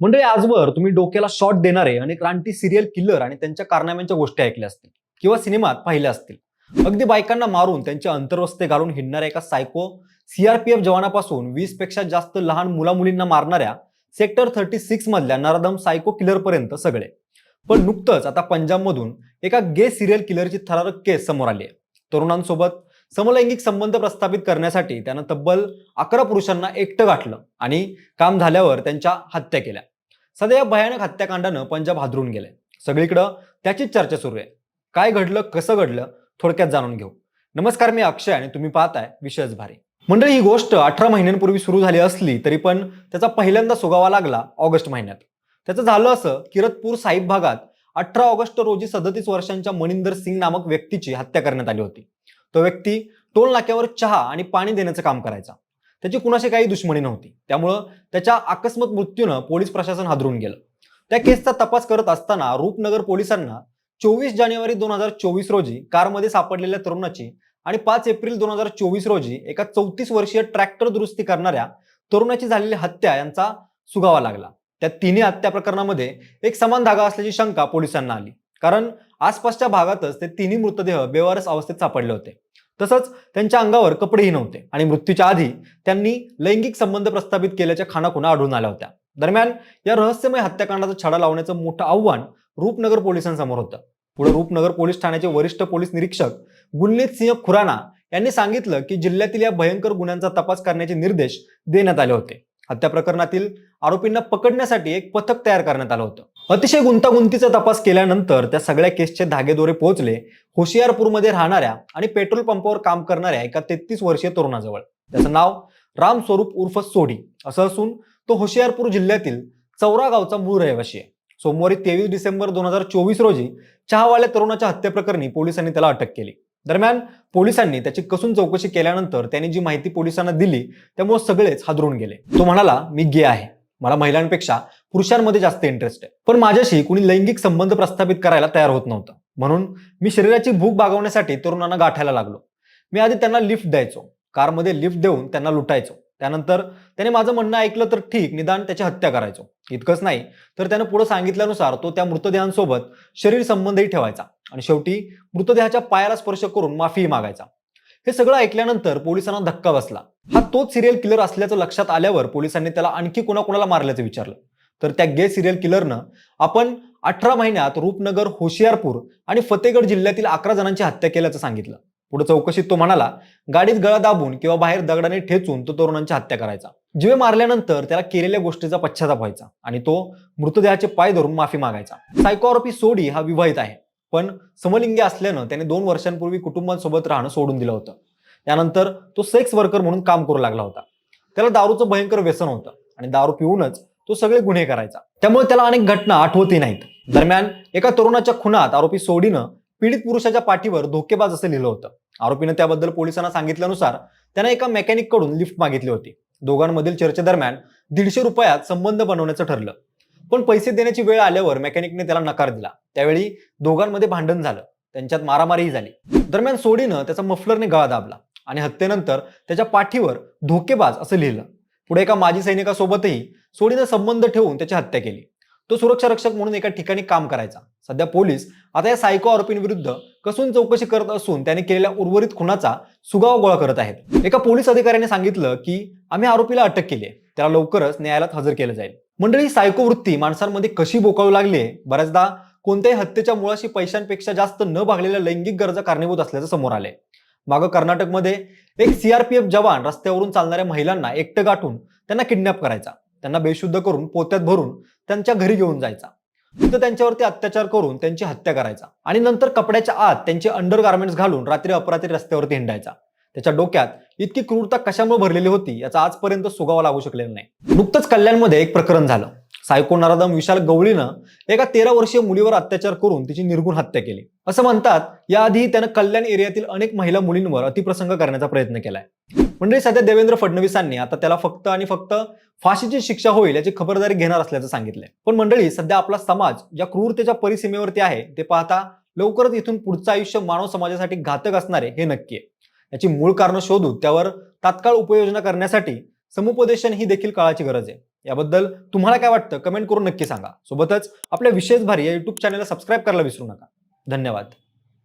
म्हणजे आजवर तुम्ही डोक्याला शॉट देणारे आणि क्रांती सिरियल किल्लर आणि त्यांच्या कारनाम्यांच्या गोष्टी ऐकल्या असतील किंवा सिनेमात पाहिल्या असतील. अगदी बायकांना मारून त्यांचे अंतर्वस्ते घालून हिंडणाऱ्या एका सायको सीआरपीएफ जवानापासून वीसपेक्षा जास्त लहान मुलामुलींना मारणाऱ्या सेक्टर थर्टी सिक्स मधल्या नरादम सायको किलर पर्यंत सगळे. पण नुकतंच आता पंजाबमधून एका गे सिरियल किलरची थरारक केस समोर आली आहे. तरुणांसोबत समलैंगिक संबंध प्रस्थापित करण्यासाठी त्यानं तब्बल अकरा पुरुषांना एकटं गाठलं आणि काम झाल्यावर त्यांच्या हत्या केल्या. सध्या या भयानक हत्याकांडानं पंजाब हादरून गेलंय. सगळीकडं त्याचीच चर्चा सुरू आहे. काय घडलं कसं घडलं थोडक्यात जाणून घेऊ. नमस्कार मी अक्षय आणि तुम्ही पाहताय विशेष भारी. मंडळी ही गोष्ट अठरा महिन्यांपूर्वी सुरू झाली असली तरी पण त्याचा पहिल्यांदा सुगावा लागला ऑगस्ट महिन्यात. त्याचं झालं असं किरतपूर साहिब भागात अठरा ऑगस्ट रोजी सदतीस वर्षांच्या मनिंदर सिंग नामक व्यक्तीची हत्या करण्यात आली होती. तो व्यक्ती टोल नाक्यावर चहा आणि पाणी देण्याचं काम करायचा. त्याची कुणाशी काही दुश्मनी नव्हती. त्यामुळं त्याच्या अकस्मात मृत्यूनं पोलीस प्रशासन हादरून गेलं. त्या केसचा तपास करत असताना रूपनगर पोलिसांना चोवीस जानेवारी दोन हजार चोवीस रोजी कारमध्ये सापडलेल्या तरुणाची आणि पाच एप्रिल दोन हजार चोवीस रोजी एका चौतीस वर्षीय ट्रॅक्टर दुरुस्ती करणाऱ्या तरुणाची झालेली हत्या यांचा सुगावा लागला. त्या तिन्ही हत्या प्रकरणामध्ये एक समान धागा असल्याची शंका पोलिसांना आली. कारण आसपासच्या भागातच ते तिन्ही मृतदेह बेवारस अवस्थेत सापडले होते. तसंच त्यांच्या अंगावर कपडेही नव्हते आणि मृत्यूच्या आधी त्यांनी लैंगिक संबंध प्रस्थापित केल्याच्या खाणाखुणा आढळून आल्या होत्या. दरम्यान या रहस्यमय हत्याकांडाचा छडा लावण्याचं मोठं आव्हान रूपनगर पोलिसांसमोर होतं. पुढे रूपनगर पोलीस ठाण्याचे वरिष्ठ पोलीस निरीक्षक गुलनीत सिंह खुराना यांनी सांगितलं की जिल्ह्यातील या भयंकर गुन्ह्यांचा तपास करण्याचे निर्देश देण्यात आले होते. हत्या प्रकरणातील आरोपींना पकडण्यासाठी एक पथक तयार करण्यात आलं होतं. अतिशय गुंतागुंतीचा तपास केल्यानंतर त्या सगळ्या केसचे धागेदोरे पोहोचले होशियारपूरमध्ये राहणाऱ्या आणि पेट्रोल पंपावर काम करणाऱ्या एका तेहतीस वर्षीय तरुणाजवळ. त्याचं नाव राम स्वरूप उर्फ सोडी असं असून तो होशियारपूर जिल्ह्यातील चौरा गावचा मूळ रहिवाशी आहे. सोमवारी तेवीस डिसेंबर दोन हजार चोवीस रोजी चहावाल्या तरुणाच्या हत्येप्रकरणी पोलिसांनी त्याला अटक केली. दरम्यान पोलिसांनी त्याची कसून चौकशी केल्यानंतर त्यांनी जी माहिती पोलिसांना दिली त्यामुळे सगळेच हादरून गेले. तो म्हणाला मी गे आहे. मला महिलांपेक्षा पुरुषांमध्ये जास्त इंटरेस्ट आहे. पण माझ्याशी कुणी लैंगिक संबंध प्रस्थापित करायला तयार होत नव्हतं. म्हणून मी शरीराची भूक भागवण्यासाठी तरुणांना गाठायला लागलो. मी आधी त्यांना लिफ्ट द्यायचो. कारमध्ये लिफ्ट देऊन त्यांना लुटायचो. त्यानंतर त्याने माझं म्हणणं ऐकलं तर ठीक निदान त्याची हत्या करायचो. इतकंच नाही तर त्यानं पुढे सांगितल्यानुसार तो त्या मृतदेहांसोबत शरीर संबंधही ठेवायचा आणि शेवटी मृतदेहाच्या पायाला स्पर्श करून माफीही मागायचा. हे सगळं ऐकल्यानंतर पोलिसांना धक्का बसला. हा तोच सिरियल किलर असल्याचं लक्षात आल्यावर पोलिसांनी त्याला आणखी कोणाकोणाला मारल्याचं विचारलं. तर त्या गे सिरियल किलरनं आपण अठरा महिन्यात रूपनगर होशियारपूर आणि फतेगड जिल्ह्यातील अकरा जणांची हत्या केल्याचं सांगितलं. पुढे चौकशीत तो म्हणाला गाडीत गळा दाबून किंवा बाहेर दगडाने ठेचून तो तरुणांची हत्या करायचा. जीवे मारल्यानंतर त्याला केलेल्या गोष्टीचा पश्चाताप व्हायचा आणि तो मृतदेहाचे पाय धरून माफी मागायचा. सायको आरोपी सोडी हा विवाहित आहे. पण समलिंगी असल्यानं त्याने दोन वर्षांपूर्वी कुटुंबांसोबत राहणं सोडून दिलं होतं. त्यानंतर तो सेक्स वर्कर म्हणून काम करू लागला होता. त्याला दारूचं भयंकर व्यसन होतं आणि दारू पिऊनच तो सगळे गुन्हे करायचा. त्यामुळे त्याला अनेक घटना आठवतही नाहीत. दरम्यान एका तरुणाच्या खुनात आरोपी सोडीनं पीडित पुरुषाच्या पाठीवर धोकेबाज असं लिहिलं होतं. आरोपीनं त्याबद्दल पोलिसांना सांगितल्यानुसार त्यानं एका मेकॅनिककडून लिफ्ट मागितली होती. दोघांमधील चर्चेदरम्यान दीडशे रुपयात संबंध बनवण्याचं ठरलं. पण पैसे देण्याची वेळ आल्यावर मेकॅनिकने त्याला नकार दिला. त्यावेळी दोघांमध्ये भांडण झालं. त्यांच्यात मारामारीही झाली. दरम्यान सोडीनं त्याचा मफलरने गळा दाबला. आणि हत्येनंतर त्याच्या पाठीवर धोकेबाज असं लिहिलं. पुढे एका माजी सैनिकासोबतही सोडीनं संबंध ठेवून त्याची हत्या केली. तो सुरक्षा रक्षक म्हणून एका ठिकाणी काम करायचा. सध्या पोलीस आता या सायको आरोपींविरुद्ध कसून चौकशी करत असून त्याने केलेल्या उर्वरित खुनाचा सुगावा गोळा करत आहेत. एका पोलीस अधिकाऱ्याने सांगितलं की आम्ही आरोपीला अटक केली आहे. त्याला लवकरच न्यायालयात हजर केलं जाईल. मंडळी सायको वृत्ती माणसांमध्ये कशी बोकाळू लागली आहे? बऱ्याचदा कोणत्याही हत्येच्या मुळाशी पैशांपेक्षा जास्त न भागलेल्या लैंगिक गरजा कारणीभूत असल्याचं समोर आले मागं कर्नाटकमध्ये एक सीआरपीएफ जवान रस्त्यावरून चालणाऱ्या महिलांना एकटं गाठून त्यांना किडनॅप करायचा. त्यांना बेशुद्ध करून पोत्यात भरून त्यांच्या घरी घेऊन जायचा. तिथं त्यांच्यावरती अत्याचार करून त्यांची हत्या करायचा. आणि नंतर कपड्याच्या आत त्यांचे अंडर गार्मेंट्स घालून रात्री अपरात्री रस्त्यावरती हिंडायचा. त्याच्या डोक्यात इतकी क्रूरता कशामुळे भरलेली होती याचा आजपर्यंत सुगावा लागू शकलेला नाही. नुकतंच कल्याणमध्ये एक प्रकरण झालं. सायको नराधम विशाल गवळीनं एका तेरा वर्षीय मुलीवर अत्याचार करून तिची निर्गुण हत्या केली. असं म्हणतात याआधी त्यानं कल्याण एरियातील अनेक महिला मुलींवर अतिप्रसंग करण्याचा प्रयत्न केलाय. म्हणजे सध्या देवेंद्र फडणवीसांनी आता त्याला फक्त आणि फक्त फाशीची शिक्षा होईल याची खबरदारी घेणार असल्याचं सांगितलंय. पण मंडळी सध्या आपला समाज ज्या क्रूरतेच्या परिसीमेवरती आहे. ते पाहता लवकरच इथून पुढचं आयुष्य मानव समाजासाठी घातक असणारे हे नक्की आहे. याची मूळ कारणं शोधून त्यावर तात्काळ उपाययोजना करण्यासाठी समुपदेशन ही देखील काळाची गरज आहे. याबद्दल तुम्हाला काय वाटतं? कमेंट करून नक्की सांगा. सोबतच आपल्या विशेष भारी या युट्यूब चॅनलला सबस्क्राईब करायला विसरू नका. धन्यवाद.